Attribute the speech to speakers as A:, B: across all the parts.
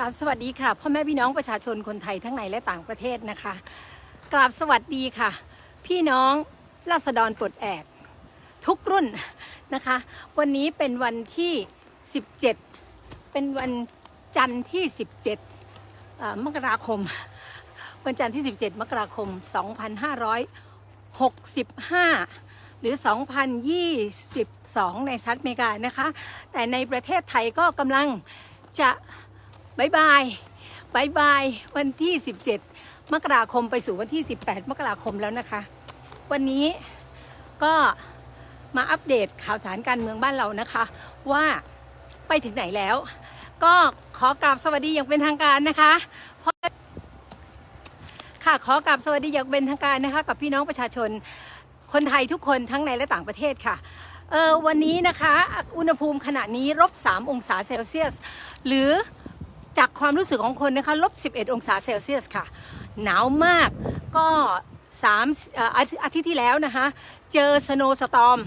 A: ราบสวัสดีค่ะพ่อแม่พี่น้องประชาชนคนไทยทั้งในและต่างประเทศนะคะกราบสวัสดีค่ะ พี่น้องราษฎรปลดแอกทุกรุ่นนะคะ วันนี้เป็นวันที่ 17 เป็นวันจันทร์ที่ 17เอ่อมกราคม วันจันทร์ที่ 17 มกราคม 2565 หรือ 2022 ในสหรัฐอเมริกานะคะ แต่ในประเทศไทยก็กำลังจะ บายบายบายบายวันที่ 17 มกราคมไปสู่วันที่ 18 มกราคมแล้วนะคะ วันนี้ก็มาอัปเดตข่าวสารการเมืองบ้านเรานะคะ ว่าไปถึงไหนแล้ว ก็ขอกราบสวัสดีอย่างเป็นทางการนะคะเพราะค่ะขอกราบสวัสดีอย่างเป็นทางการนะคะ กับพี่น้องประชาชนคนไทยทุกคนทั้งในและต่างประเทศค่ะเออวันนี้นะคะ อุณหภูมิขณะนี้ลบ3องศาเซลเซียส หรือ จากความรู้สึกของคนนะคะลบ 11 องศาเซลเซียสค่ะ หนาวมากก็สามอาทิอาทิตย์ที่แล้วนะคะ เจอสโนสตอม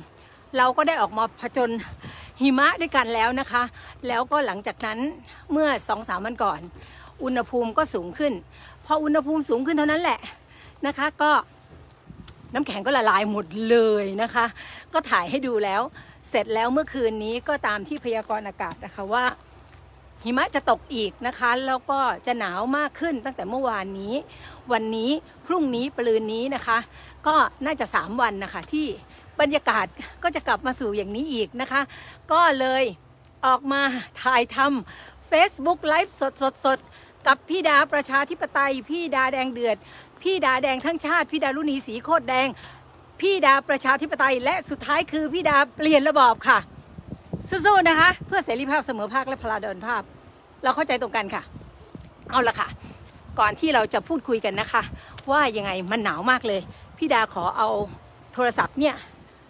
A: เราก็ได้ออกมาผจญหิมะด้วยกันแล้วนะคะ แล้วก็หลังจากนั้นเมื่อสองสามวันก่อน อุณหภูมิก็สูงขึ้น พออุณหภูมิสูงขึ้นเท่านั้นแหละนะคะก็น้ำแข็งก็ละลายหมดเลยนะคะ ก็ถ่ายให้ดูแล้ว เสร็จแล้วเมื่อคืนนี้ก็ตามที่พยากรณ์อากาศนะคะว่า หิมะจะตกอีกนะคะ แล้วก็จะหนาวมากขึ้นตั้งแต่เมื่อวานนี้ วันนี้พรุ่งนี้ปลืนนี้นะคะ ก็น่าจะ 3 วันนะคะที่บรรยากาศก็จะกลับมาสู่อย่างนี้อีกนะคะ ก็เลยออกมาถ่ายทำ Facebook ไลฟ์สดสดสดๆกับพี่ดาประชาธิปไตย พี่ดาแดงเดือด พี่ดาแดงทั้งชาติ พี่ดารุณีสีโคตรแดง พี่ดาประชาธิปไตย และสุดท้ายคือพี่ดาเปลี่ยนระบอบค่ะ สู้ๆนะคะ เพื่อเสรีภาพเสมอภาคและพลาดอนภาพ เราเข้าใจตรงกันค่ะ เอาละค่ะ ก่อนที่เราจะพูดคุยกันนะคะ ว่ายังไงมันหนาวมากเลย พี่ดาขอเอาโทรศัพท์เนี่ย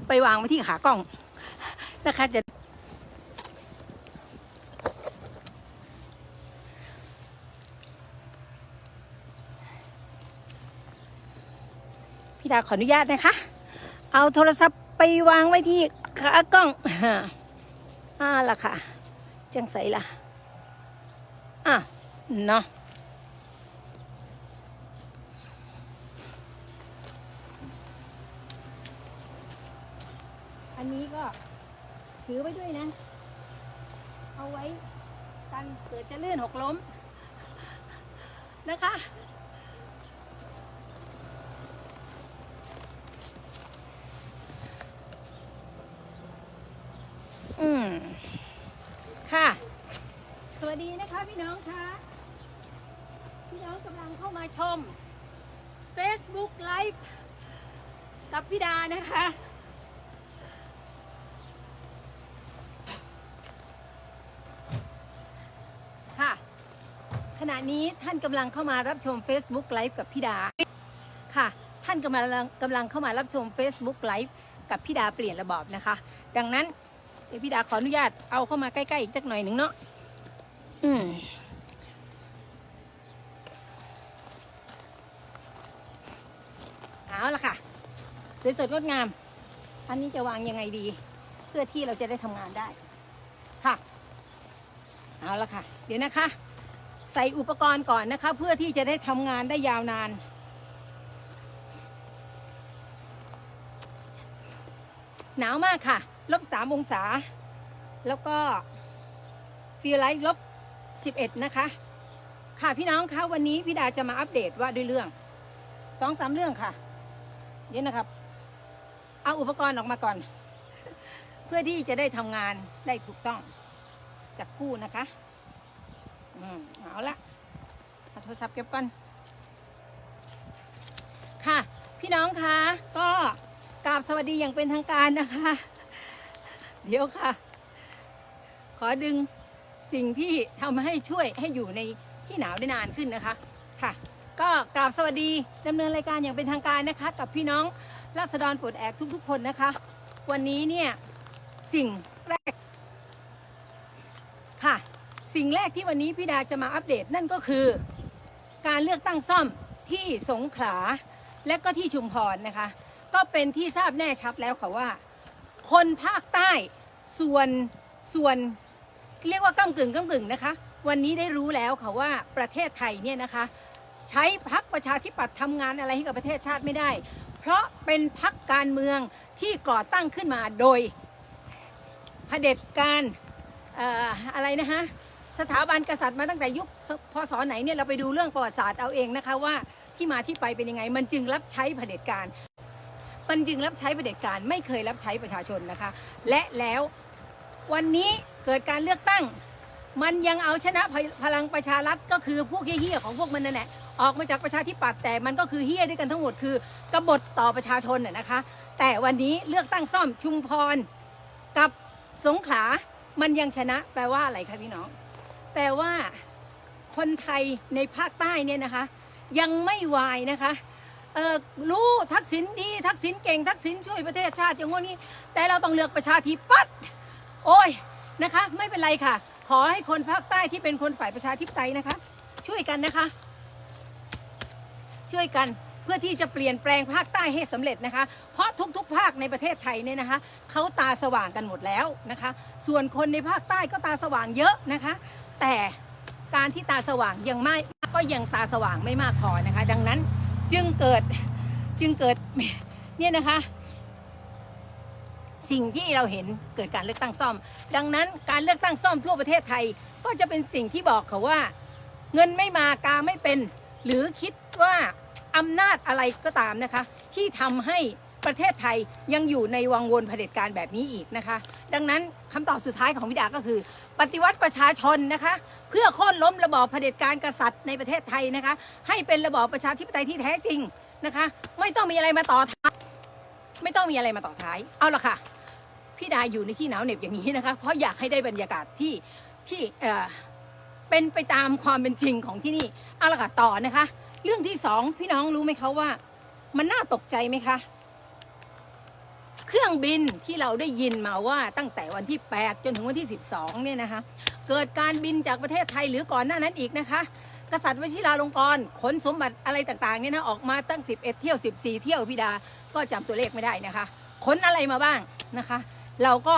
A: ไปวางไว้ที่ขากล้องนะคะจะพี่ดาขออนุญาตนะคะ เอาโทรศัพท์ไปวางไว้ที่ขากล้อง อ่าล่ะค่ะ จังใสล่ะ อะเนาะอันนี้ก็ถือไว้ด้วยนะ เอาไว้กันเกิดจะลื่นหกล้มนะคะ อืม ค่ะ สวัสดีนะคะ พี่น้องคะพี่น้องกำลังเข้ามาชม Facebook Live กับพี่ดานะคะ ค่ะ ขณะนี้ท่านกำลังเข้ามารับชม Facebook Live กับพี่ดา ค่ะ ท่านกำลังกำลังเข้ามารับชม Facebook Live กับพี่ดาเปลี่ยนระบอบนะคะ ดังนั้นเดี๋ยวพี่ดาขออนุญาตเอาเข้ามาใกล้ ๆ อีกสักหน่อยหนึ่งเนาะ อืมเอาละค่ะ สวยสดงดงาม อันนี้จะวางยังไงดี เพื่อที่เราจะได้ทำงานได้ ค่ะ เอาละค่ะ เดี๋ยวนะคะ ใส่อุปกรณ์ก่อนนะคะ เพื่อที่จะได้ทำงานได้ยาวนานหนาวมากค่ะ ลบสามองศา แล้วก็ฟีลไลท์ลบ 11 นะคะ ค่ะพี่น้องคะวันนี้พี่ดาจะมาอัปเดตว่าด้วยเรื่องสองสามเรื่องค่ะเดี๋ยวนะครับ เอาอุปกรณ์ออกมาก่อน เพื่อที่จะได้ทำงานได้ถูกต้องจับกู้นะคะอืมเอาละเอาโทรศัพท์เก็บก่อนค่ะ พี่น้องคะก็กราบสวัสดีอย่างเป็นทางการนะคะ เดี๋ยวค่ะ ขอดึง สิ่งที่ทำให้ช่วยให้อยู่ในที่หนาวได้นานขึ้นนะคะค่ะ ก็กราบสวัสดีดำเนินรายการอย่างเป็นทางการนะคะ กับพี่น้องราษฎรปลดแอกทุก ๆ คนนะคะ วันนี้เนี่ยสิ่งแรกค่ะ สิ่งแรกที่วันนี้พี่ดาจะมาอัปเดตนั่นก็คือ การเลือกตั้งซ่อมที่สงขลาและก็ที่ชุมพรนะคะ ก็เป็นที่ทราบแน่ชัดแล้วค่ะว่า คนภาคใต้ส่วนส่วน เรียกว่าก้ากึ่งก้ากึ่งนะคะ วันนี้ได้รู้แล้วค่ะว่าประเทศไทยเนี่ยนะคะ ใช้พักประชาธิปัตย์ทำงานอะไรให้กับประเทศชาติไม่ได้ เพราะเป็นพักการเมืองที่ก่อตั้งขึ้นมาโดยเผด็จการเอ่ออะไรนะฮะสถาบันกษัตริย์มาตั้งแต่ยุคพศไหนเนี่ยเราไปดูเรื่องประวัติศาสตร์เอาเองนะคะว่าที่มาที่ไปเป็นยังไง มันจึงรับใช้เผด็จการ มันจึงรับใช้เผด็จการไม่เคยรับใช้ประชาชนนะคะ และแล้ววันนี้ เกิดการเลือกตั้ง มันยังเอาชนะพลังประชารัฐก็คือพวกเฮี้ยๆของพวกมันนั่นแหละออกมาจากประชาธิปัตย์แต่มันก็คือเฮี้ยด้วยกันทั้งหมดคือกบฏต่อประชาชนน่ะนะคะ แต่วันนี้เลือกตั้งซ่อมชุมพรกับสงขลา มันยังชนะแปลว่าอะไรคะพี่น้อง แปลว่าคนไทยในภาคใต้เนี่ยนะคะ ยังไม่วายนะคะรู้ทักษิณดีทักษิณเก่งทักษิณช่วยประเทศชาติอย่างงี้แต่เราต้องเลือกประชาธิปัตย์โอ้ย นะคะ ไม่เป็นไรค่ะ ขอให้คนภาคใต้ที่เป็นคนฝ่ายประชาธิปไตยนะคะ ช่วยกันนะคะ ช่วยกันเพื่อที่จะเปลี่ยนแปลงภาคใต้ให้สำเร็จนะคะ เพราะทุกๆ ภาคในประเทศไทยเนี่ยนะคะเขาตาสว่างกันหมดแล้วนะคะ ส่วนคนในภาคใต้ก็ตาสว่างเยอะนะคะ แต่การที่ตาสว่างยังไม่ก็ยังตาสว่างไม่มากพอนะคะ ดังนั้นจึงเกิดจึงเกิดเนี่ยนะคะ สิ่งที่เราเห็นเกิดการเลือกตั้งซ่อม ดังนั้นการเลือกตั้งซ่อมทั่วประเทศไทย ก็จะเป็นสิ่งที่บอกเขาว่า เงินไม่มากาไม่เป็น หรือคิดว่าอำนาจอะไรก็ตามนะคะ ที่ทำให้ประเทศไทยยังอยู่ในวังวนเผด็จการแบบนี้อีกนะคะ ดังนั้นคำตอบสุดท้ายของวิดาก็คือ ปฏิวัติประชาชนนะคะ เพื่อโค่นล้มระบอบเผด็จการกษัตริย์ในประเทศไทยนะคะ ให้เป็นระบอบประชาธิปไตยที่แท้จริงนะคะ ไม่ต้องมีอะไรมาต่อท้ายไม่ต้องมีอะไรมาต่อท้าย เอาละค่ะ พี่ดาอยู่ในที่หนาวเหน็บอย่างนี้นะคะเพราะอยากให้ได้บรรยากาศที่ที่เอ่อเป็นไปตามความเป็นจริงของที่นี่เอาละค่ะต่อนะคะ เรื่องที่สองพี่น้องรู้ไหมคะว่า มันน่าตกใจไหมคะเครื่องบินที่เราได้ยินมาว่าตั้งแต่วันที่ 8 จนถึงวันที่ 12เนี่ยนะคะ เกิดการบินจากประเทศไทยหรือก่อนหน้านั้นอีกนะคะ กษัตริย์วชิราลงกรณ์ขนสมบัติอะไรต่างๆเนี่ยนะออกมาตั้ง 11 เที่ยว 14 เที่ยวพี่ดาก็จำตัวเลขไม่ได้นะคะขนอะไรมาบ้างนะคะ เราก็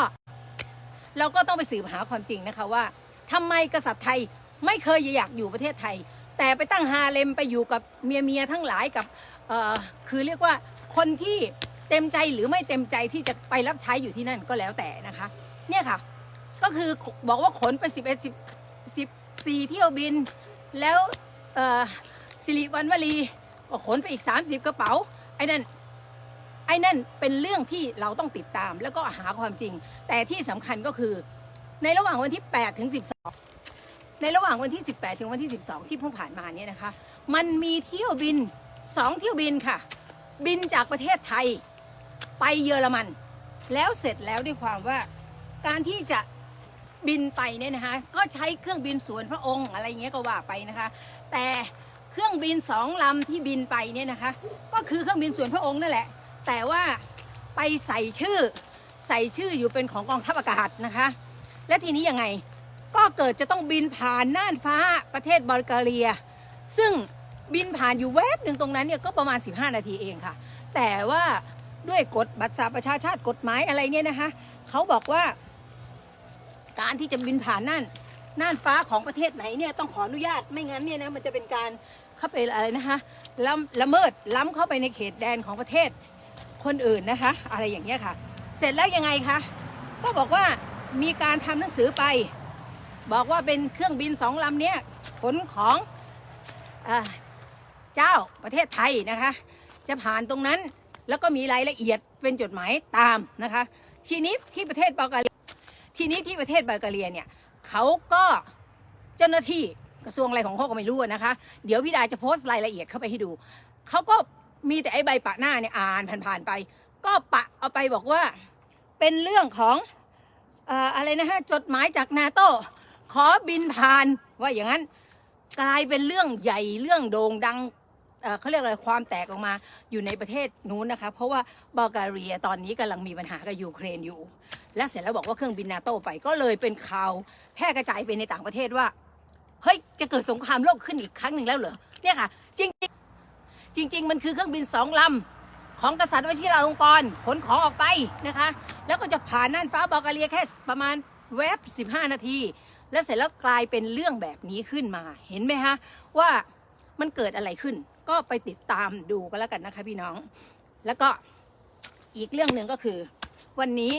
A: เราก็ต้องไปสืบหาความจริงนะคะว่าทำไมกษัตริย์ไทยไม่เคยอยากอยู่ประเทศไทย แต่ไปตั้งฮาเลมไปอยู่กับเมียเมียทั้งหลายกับคือเรียกว่าคนที่เต็มใจหรือไม่เต็มใจที่จะไปรับใช้อยู่ที่นั่นก็แล้วแต่นะคะ เนี่ยค่ะ ก็คือบอกว่าขนไป 11 10 14 เที่ยวบิน แล้วสิริวัณวลีก็ขนไปอีก 30 กระเป๋า ไอ้นั่น ไอ้นั่นเป็นเรื่องที่เราต้องติดตามแล้วก็หาความจริง แต่ที่สำคัญก็คือ ในระหว่างวันที่ 8 ถึง 12 ในระหว่างวันที่ 18 ถึงวันที่ 12 ที่เพิ่งผ่านมาเนี่ยนะคะ มันมีเที่ยวบิน 2 เที่ยวบินค่ะ บินจากประเทศไทยไปเยอรมัน แล้วเสร็จแล้วด้วยความว่าการที่จะบินไปเนี่ยนะคะ ก็ใช้เครื่องบินสวนพระองค์อะไรเงี้ยก็ว่าไปนะคะ แต่เครื่องบินสองลำที่บินไปเนี่ยนะคะ ก็คือเครื่องบินส่วนพระองค์นั่นแหละ แต่ว่าไปใส่ชื่อใส่ชื่ออยู่เป็นของกองทัพอากาศนะคะ และทีนี้ยังไงก็เกิดจะต้องบินผ่านน่านฟ้าประเทศบัลแกเรีย ซึ่งบินผ่านอยู่แวบหนึ่งตรงนั้นเนี่ยก็ประมาณ 15 นาทีเองค่ะ แต่ว่าด้วยกฎบัตรสาประชาชาติกฎหมายอะไรเนี่ยนะคะเขาบอกว่า การที่จะบินผ่านน่านน่านฟ้าของประเทศไหนเนี่ยต้องขออนุญาตไม่งั้นเนี่ยนะมันจะเป็นการเข้าไปอะไรนะคะล้ำละเมิดล้ำเข้าไปในเขตแดนของประเทศ คนอื่นนะคะ อะไรอย่างเงี้ยค่ะ เสร็จแล้วยังไงคะก็บอกว่ามีการทำหนังสือไป บอกว่าเป็นเครื่องบินสองลำเนี้ยขนของอเจ้าประเทศไทยนะคะ จะผ่านตรงนั้นแล้วก็มีรายละเอียดเป็นจดหมายตามนะคะ ทีนี้ที่ประเทศบัลแกเรียทีนี้ที่ประเทศบัลแกเรียเนี่ยเขาก็เจ้าหน้าที่กระทรวงอะไรของเขาก็ไม่รู้นะคะ เดี๋ยวพี่ดาจะโพสต์รายละเอียดเข้าไปให้ดูเขาก็ มีแต่ไอ้ใบปะหน้าเนี่ยอ่านผ่านๆไป ก็ปะเอาไปบอกว่า เป็นเรื่องของเอ่ออะไรนะฮะจดหมายจากนาโต้ขอบินผ่านว่าอย่างนั้นกลายเป็นเรื่องใหญ่เรื่องโด่งดังเอ่อเขาเรียกอะไรความแตกออกมาอยู่ในประเทศนู้นนะคะ เพราะว่าบัลแกเรียตอนนี้กำลังมีปัญหากับยูเครนอยู่ และเสร็จแล้วบอกว่าเครื่องบินนาโต้ไปก็เลยเป็นข่าวแพร่กระจายไปในต่างประเทศว่าเฮ้ยจะเกิดสงครามโลกขึ้นอีกครั้งหนึ่งแล้วเหรอเนี่ยค่ะ จริงๆจริงมันคือเครื่องบินสองลำของกษัตริย์วชิราลงกรณ์ขนของออกไปนะคะ แล้วก็จะผ่านน่านฟ้าบัลแกเรียแค่ประมาณแวบ 15 นาที แล้วเสร็จแล้วกลายเป็นเรื่องแบบนี้ขึ้นมาเห็นไหมฮะว่ามันเกิดอะไรขึ้น ก็ไปติดตามดูกันแล้วกันนะคะพี่น้อง แล้วก็อีกเรื่องหนึ่งก็คือ วันนี้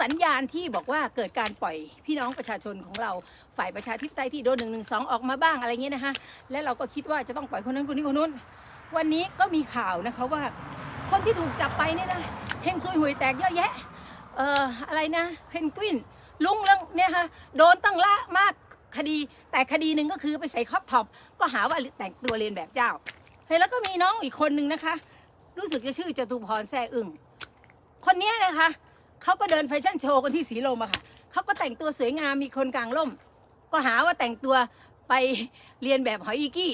A: สัญญาณที่บอกว่าเกิดการปล่อยพี่น้องประชาชนของเราฝ่ายประชาธิปไตยที่โดนหนึ่งหนึ่งสองออกมาบ้างอะไรเงี้ยนะคะและเราก็คิดว่าจะต้องปล่อยคนนั้นคนนี้คนนู้น วันนี้ก็มีข่าวนะคะว่า คนที่ถูกจับไปเนี่ยนะเฮงซุยหวยแตกเยอะแยะเอ่ออะไรนะเพนกวินลุงเรื่องเนี่ยค่ะโดนตั้งละมากคดี แต่คดีหนึ่งก็คือไปใส่ครอบท็อปก็หาว่าแต่งตัวเรียนแบบเจ้าเฮ้ยแล้วก็มีน้องอีกคนหนึ่งนะคะ รู้สึกจะชื่อจตุพรแซ่อึ้งคนนี้นะคะเขาก็เดินแฟชั่นโชว์กันที่สีลมอะค่ะเขาก็แต่งตัวสวยงามมีคนกลางร่ม ก็หาว่าแต่งตัว ไปเรียนแบบหอยอีกี้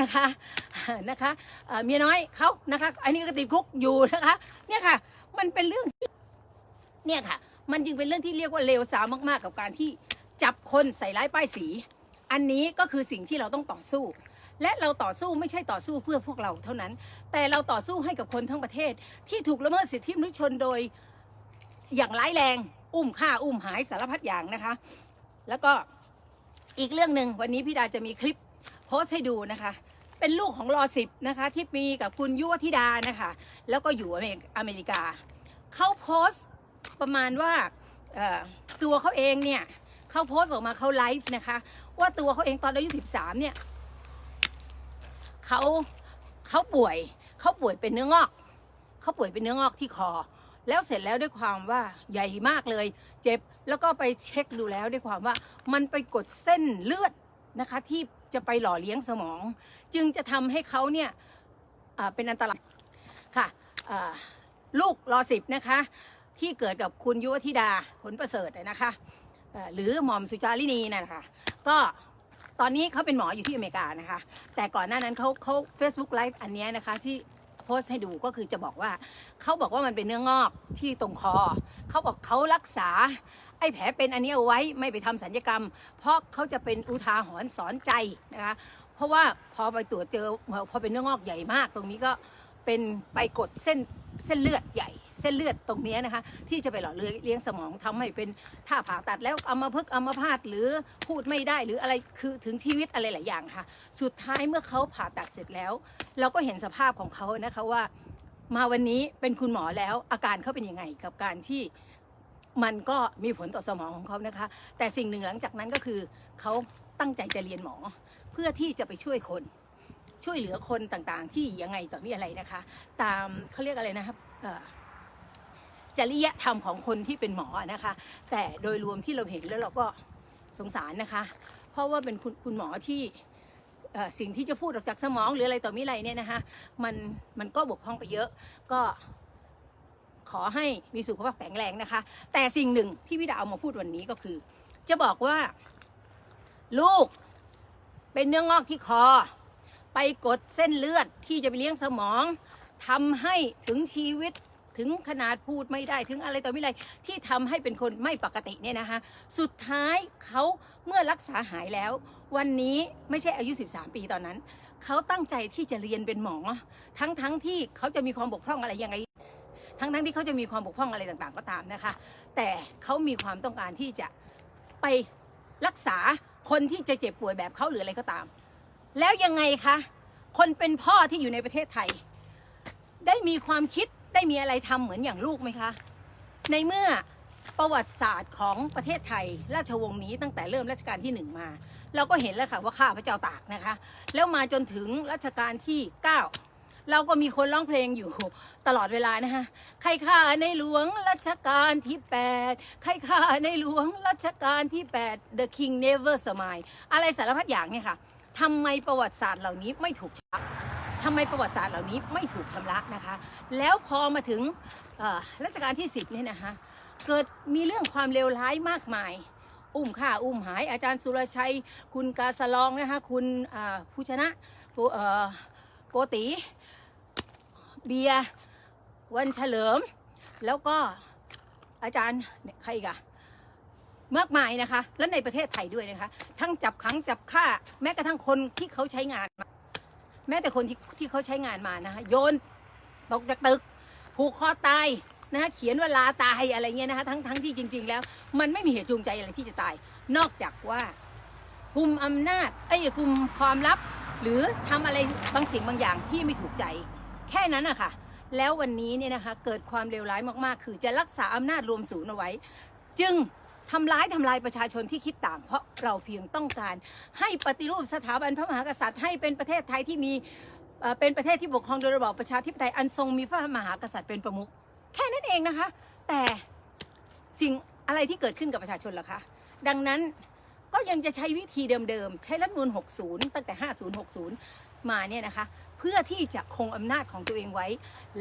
A: นะคะนะคะเมียน้อยเขานะคะอันนี้ก็ติดคุกอยู่นะคะเนี่ยค่ะมันเป็นเรื่องเนี่ยค่ะ มันจึงเป็นเรื่องที่เรียกว่าเลวทรามมากๆ กับการที่จับคนใส่ร้ายป้ายสี อันนี้ก็คือสิ่งที่เราต้องต่อสู้ และเราต่อสู้ไม่ใช่ต่อสู้เพื่อพวกเราเท่านั้น แต่เราต่อสู้ให้กับคนทั้งประเทศ ที่ถูกละเมิดสิทธิมนุษยชนโดยอย่างร้ายแรง อุ้มฆ่าอุ้มหายสารพัดอย่างนะคะ แล้วก็ อีกเรื่องหนึ่งวันนี้พี่ดาจะมีคลิปโพสให้ดูนะคะ เป็นลูกของรอสิบนะคะ ที่มีกับคุณยุวธิดานะคะ แล้วก็อยู่อเมริกา เขาโพสประมาณว่าตัวเขาเองเนี่ยเขาโพสออกมาเขาไลฟ์นะคะ ว่าตัวเขาเองตอนอายุ13เนี่ยเขาเขาป่วยเขาป่วยเป็นเนื้องอกเขาป่วยเป็นเนื้องอกที่คอ แล้วเสร็จแล้วด้วยความว่าใหญ่มากเลย เจ็บ แล้วก็ไปเช็คดูแล้วด้วยความว่ามันไปกดเส้นเลือดนะคะที่จะไปหล่อเลี้ยงสมอง จึงจะทำให้เขาเนี่ยเป็นอันตรายค่ะลูกรอสิบนะคะ ที่เกิดกับคุณยุวธิดาผลประเสริฐนะคะหรือหม่อมสุจารินีนะคะก็ตอนนี้เขาเป็นหมออยู่ที่อเมริกานะคะ แต่ก่อนหน้านั้นเขาเขา Facebook Live อันนี้นะคะที่โพสต์ให้ดูก็คือจะบอกว่าเขาบอกว่ามันเป็นเนื้องอกที่ตรงคอเขาบอกเขารักษา ไอ้แผลเป็นอันนี้เอาไว้ไม่ไปทำสัญญกรรม เพราะเขาจะเป็นอุทาหรณ์สอนใจนะคะเพราะว่าพอไปตรวจเจอพอเป็นเนื้องอกใหญ่มาก ตรงนี้ก็เป็นไปกดเส้นเส้นเลือดใหญ่ เส้นเลือดตรงนี้นะคะ ที่จะไปหล่อเลี้ยงสมองทำให้เป็นถ้าผ่าตัดแล้วเอัมาพฤกษ์อัมาพาตหรือพูดไม่ได้หรืออะไรคือถึงชีวิตอะไรหลายอย่างค่ะ สุดท้ายเมื่อเขาผ่าตัดเสร็จแล้ว เราก็เห็นสภาพของเขานะคะว่า มาวันนี้เป็นคุณหมอแล้วอาการเขาเป็นยังไงกับการที่ มันก็มีผลต่อสมองของเขานะคะ แต่สิ่งหนึ่งหลังจากนั้นก็คือเขาตั้งใจจะเรียนหมอ เพื่อที่จะไปช่วยคน ช่วยเหลือคนต่างๆ ที่ยังไงต่อมีอะไรนะคะ ตามเขาเรียกอะไรนะครับจริยธรรมของคนที่เป็นหมอนะคะ แต่โดยรวมที่เราเห็นแล้วเราก็สงสารนะคะ เพราะว่าเป็นคุณคุณหมอที่สิ่งที่จะพูดออกจากสมองหรืออะไรต่อมีอะไรเนี่ยนะคะมันมันก็บกพร่องไปเยอะก็ ขอให้มีสุขภาพแข็งแรงนะคะ แต่สิ่งหนึ่งที่พี่ดาวเอามาพูดวันนี้ก็คือ จะบอกว่า ลูกเป็นเนื้องอกที่คอ ไปกดเส้นเลือดที่จะไปเลี้ยงสมองทำให้ถึงชีวิตถึงขนาดพูดไม่ได้ถึงอะไรต่อไม่อะไรที่ทำให้เป็นคนไม่ปกติเนี่ยนะคะ สุดท้ายเขาเมื่อรักษาหายแล้ว วันนี้ไม่ใช่อายุ 13 ปีตอนนั้น เขาตั้งใจที่จะเรียนเป็นหมอ ทั้งทั้งที่เขาจะมีความบกพร่องอะไรยังไง ทั้งๆที่เขาจะมีความบกพร่องอะไรต่างๆ ก็ตามนะคะ แต่เขามีความต้องการที่จะไปรักษาคนที่จะเจ็บป่วยแบบเขาหรืออะไรก็ตาม แล้วยังไงคะ คนเป็นพ่อที่อยู่ในประเทศไทย ได้มีความคิดได้มีอะไรทำเหมือนอย่างลูกไหมคะ ในเมื่อประวัติศาสตร์ของประเทศไทย ราชวงศ์นี้ตั้งแต่เริ่มรัชกาลที่หนึ่งมา เราก็เห็นแล้วค่ะว่าข้าพระเจ้าตากนะคะ แล้วมาจนถึงรัชกาลที่ 9 เราก็มีคนร้องเพลงอยู่ตลอดเวลานะคะใครข้าในหลวงรัชกาลที่8ใครข้าในหลวงรัชกาลที่ 8 The King Never Smile อะไรสารพัดอย่างเนี่ยค่ะทำไมประวัติศาสตร์เหล่านี้ไม่ถูกชำระทำไมประวัติศาสตร์เหล่านี้ไม่ถูกชำระนะคะ แล้วพอมาถึงรัชกาลที่ 10เนี่ยนะคะเกิดมีเรื่องความเลวร้ายมากมาย อุ้มฆ่าอุ้มหาย อาจารย์สุรชัย คุณกาสลองนะคะคุณผู้ชนะโกเอ่อโกติ เบียร์วันเฉลิม แล้วก็อาจารย์เนี่ยใครอีกอะมากมายนะคะ และในประเทศไทยด้วยนะคะ ทั้งจับขังจับฆ่า แม้กระทั่งคนที่เขาใช้งานมาแม้แต่คนที่ที่เขาใช้งานมานะคะโยนตกจากตึกผูกคอตายนะคะเขียนเวลาตายอะไรเงี้ยนะคะทั้งทั้งที่จริง ๆ แล้ว มันไม่มีเหตุจูงใจอะไรที่จะตาย นอกจากว่ากลุ่มอำนาจไอ้กลุ่มความลับ หรือทำอะไรบางสิ่งบางอย่างที่ไม่ถูกใจ แค่นั้นอะค่ะแล้ววันนี้เนี่ยนะคะเกิดความเลวร้ายมากๆ คือจะรักษาอำนาจรวมศูนย์เอาไว้ จึงทำร้ายทำลายประชาชนที่คิดต่าง เพราะเราเพียงต้องการ ให้ปฏิรูปสถาบันพระมหากษัตริย์ให้เป็นประเทศไทยที่มีเป็นประเทศที่ปกครองโดยระบอบประชาธิปไตยอันทรงมีพระมหากษัตริย์เป็นประมุขแค่นั้นเองนะคะ แต่สิ่งอะไรที่เกิดขึ้นกับประชาชนล่ะคะ ดังนั้นก็ยังจะใช้วิธีเดิมๆ ใช้รัฐมนูล60 ตั้งแต่ 5060 มาเนี่ยนะคะ เพื่อที่จะคงอำนาจของตัวเองไว้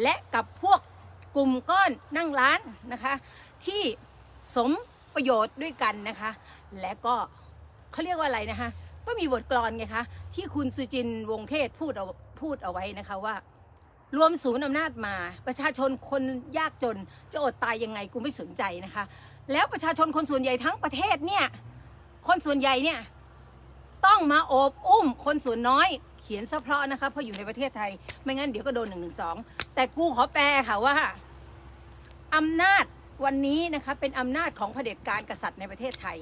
A: และกับพวกกลุ่มก้อนนั่งร้านนะคะ ที่สมประโยชน์ด้วยกันนะคะ และก็เขาเรียกว่าอะไรนะคะ ก็มีบทกลอนไงคะที่คุณสุจินวงเทศพูดเอาพูดเอาไว้นะคะว่ารวมศูนย์อำนาจมา ประชาชนคนยากจนจะอดตายยังไงกูไม่สนใจนะคะ แล้วประชาชนคนส่วนใหญ่ทั้งประเทศเนี่ย คนส่วนใหญ่เนี่ย ต้องมาโอบอุ้มคนส่วนน้อย เขียนซะเพราะนะคะเพราะอยู่ในประเทศไทย ไม่งั้นเดี๋ยวก็โดนหนึ่งหนึ่งสองแต่กูขอแปลค่ะว่าอำนาจวันนี้นะคะเป็นอำนาจของเผด็จการกษัตริย์ในประเทศไทย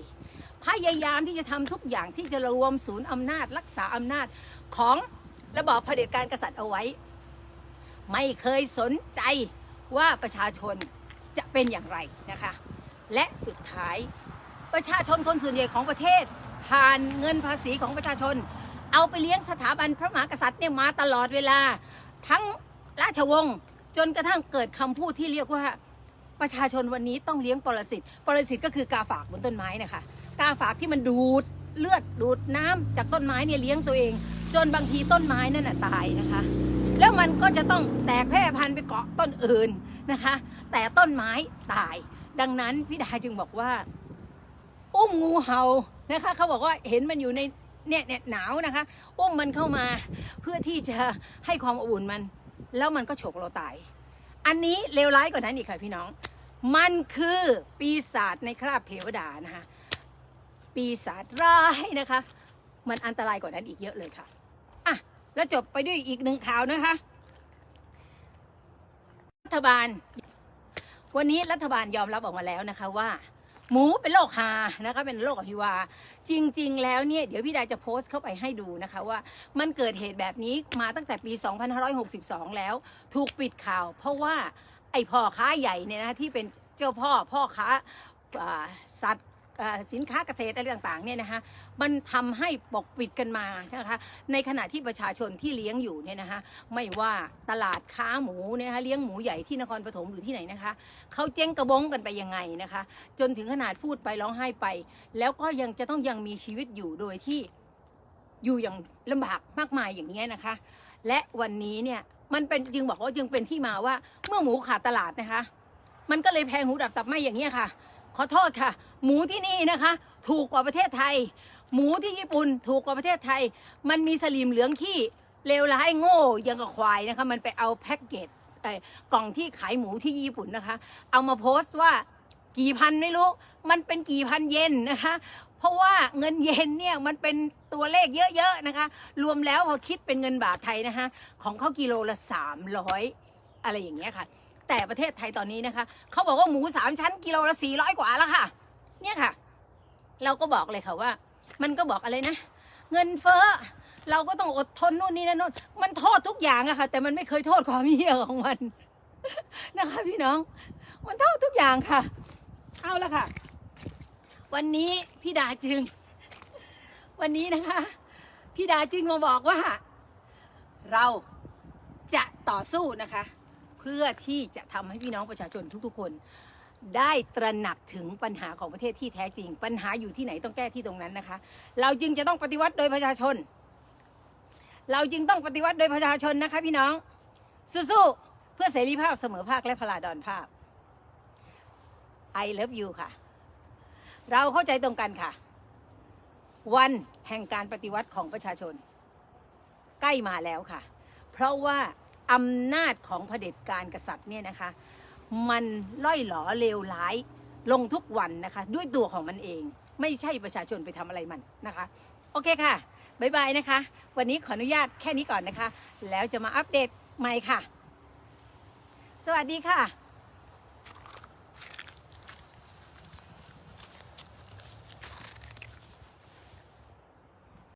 A: พยายามที่จะทำทุกอย่างที่จะรวมศูนย์อำนาจรักษาอำนาจของระบอบเผด็จการกษัตริย์เอาไว้ ไม่เคยสนใจว่าประชาชนจะเป็นอย่างไรนะคะ และสุดท้ายประชาชนคนส่วนใหญ่ของประเทศ ผ่านเงินภาษีของประชาชน เอาไปเลี้ยงสถาบันพระมหากษัตริย์เนี่ยมาตลอดเวลา ทั้งราชวงศ์จนกระทั่งเกิดคำพูดที่เรียกว่าประชาชนวันนี้ต้องเลี้ยงปรสิตปรสิตก็คือกาฝากบนต้นไม้นะคะกาฝากที่มันดูดเลือดดูดน้ำจากต้นไม้เนี่ยเลี้ยงตัวเอง จนบางทีต้นไม้นั่นน่ะตายนะคะ แล้วมันก็จะต้องแตกแพร่พันธุ์ไปเกาะต้นอื่นนะคะ แต่ต้นไม้ตาย ดังนั้นพี่ดาจึงบอกว่า อุ้มงูเห่า นะคะเขาบอกว่าเห็นมันอยู่ในเนี่ยเนี่ยหนาวนะคะอุ้มมันเข้ามาเพื่อที่จะให้ความอบอุ่นมัน แล้วมันก็ฉกเราตาย อันนี้เลวร้ายกว่านั้นอีกค่ะพี่น้อง มันคือปีศาจในคราบเทวดานะคะปีศาจร้ายนะคะ มันอันตรายกว่านั้นอีกเยอะเลยค่ะอะแล้วจบไปด้วยอีกหนึ่งข่าวนะคะ รัฐบาล วันนี้รัฐบาลยอมรับออกมาแล้วนะคะว่า หมูเป็นโรคหานะคะเป็นโรคอหิวา จริง ๆ แล้วเนี่ยเดี๋ยวพี่ดาจะโพสต์เข้าไปให้ดูนะคะว่ามันเกิดเหตุแบบนี้มาตั้งแต่ปี 2562 แล้ว ถูกปิดข่าว เพราะว่าไอ้พ่อค้าใหญ่เนี่ยนะที่เป็นเจ้าพ่อพ่อค้าสัตว์ สินค้าเกษตรอะไรต่างๆเนี่ยนะคะมันทำให้ปกปิดกันมานะคะในขณะที่ประชาชนที่เลี้ยงอยู่เนี่ยนะคะไม่ว่าตลาดค้าหมูเนี่ยนะคะเลี้ยงหมูใหญ่ที่นครปฐมหรือที่ไหนนะคะเขาเจ๊งกระบงกันไปยังไงนะคะ จนถึงขนาดพูดไปร้องไห้ไป แล้วก็ยังจะต้องยังมีชีวิตอยู่โดยที่อยู่อย่างลำบากมากมายอย่างนี้นะคะ และวันนี้เนี่ยมันเป็นจึงบอกว่าจึงเป็นที่มาว่าเมื่อหมูขาดตลาดนะคะ มันก็เลยแพงหูดับตับไหมอย่างนี้ค่ะ ขอโทษค่ะ หมูที่นี่นะคะ ถูกกว่าประเทศไทย หมูที่ญี่ปุ่นถูกกว่าประเทศไทย มันมีสลิมเหลืองขี้เลวร้ายโง่ยังกับควายนะคะ มันไปเอาแพ็กเกจไอ้กล่องที่ขายหมูที่ญี่ปุ่นนะคะ เอามาโพสต์ว่ากี่พันไม่รู้ มันเป็นกี่พันเยนนะคะ เพราะว่าเงินเยนเนี่ยมันเป็นตัวเลขเยอะๆนะคะ รวมแล้วพอคิดเป็นเงินบาทไทยนะคะ ของเขากิโลละ300อะไรอย่างเงี้ยค่ะ แต่ประเทศไทยตอนนี้นะคะเขาบอกว่าหมูสามชั้นกิโลละ400กว่าแล้วค่ะ เนี่ยค่ะ เราก็บอกเลยค่ะว่า มันก็บอกอะไรนะ เงินเฟ้อเราก็ต้องอดทนนู่นนี่นั่นนู่นมันโทษทุกอย่างอะค่ะ แต่มันไม่เคยโทษความเหี้ยของมันนะคะ พี่น้อง มันโทษทุกอย่างค่ะเอาละค่ะ วันนี้พี่ดาจึง วันนี้นะคะพี่ดาจึงมาบอกว่า เราจะต่อสู้นะคะ พื่อที่จะทำให้พี่น้องประชาชนทุกๆคน ได้ตระหนักถึงปัญหาของประเทศที่แท้จริง ปัญหาอยู่ที่ไหนต้องแก้ที่ตรงนั้นนะคะ เราจึงจะต้องปฏิวัติโดยประชาชน เราจึงต้องปฏิวัติโดยประชาชนนะคะพี่น้องสู้ๆเพื่อเสรีภาพเสมอภาคและพลาดอนภาพ I love you ค่ะ เราเข้าใจตรงกันค่ะ วันแห่งการปฏิวัติของประชาชน ใกล้มาแล้วค่ะ เพราะว่า อำนาจของเผด็จการกษัตริย์เนี่ยนะคะ มันล่อยหลอเลวร้ายลงทุกวันนะคะ ด้วยตัวของมันเอง ไม่ใช่ประชาชนไปทำอะไรมันนะคะ โอเคค่ะบ๊ายบายนะคะ วันนี้ขออนุญาตแค่นี้ก่อนนะคะ แล้วจะมาอัปเดตใหม่ค่ะ สวัสดีค่ะ